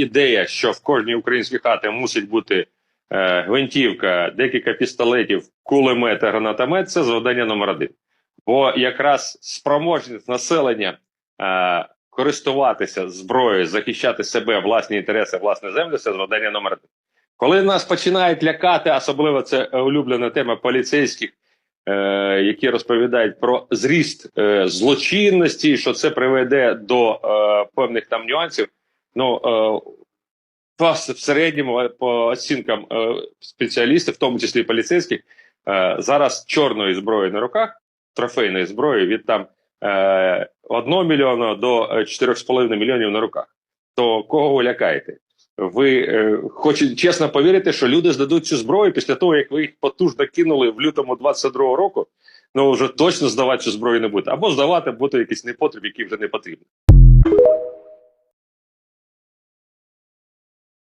ідея, що в кожній українській хаті мусить бути е, гвинтівка, декілька пістолетів, кулемет, гранатомет це завдання номер один. Бо якраз спроможність населення е, користуватися зброєю, захищати себе, власні інтереси, власне землю це завдання номер один. Коли нас починають лякати, особливо це улюблена тема поліцейських, е, які розповідають про зріст е, злочинності, що це приведе до е, певних там нюансів. Ну е, в середньому, е, по оцінкам е, спеціалістів, в тому числі поліцейських, зараз чорної зброї на руках, трофейної зброї від там е, 1 мільйона до е, 4,5 мільйонів на руках. То кого ви лякаєте? Ви е, хочете чесно повірити, що люди здадуть цю зброю після того, як ви їх потужно кинули в лютому 22-го року, ну вже точно здавати цю зброю не буде. Або здавати буде якийсь непотріб, який вже не потрібен.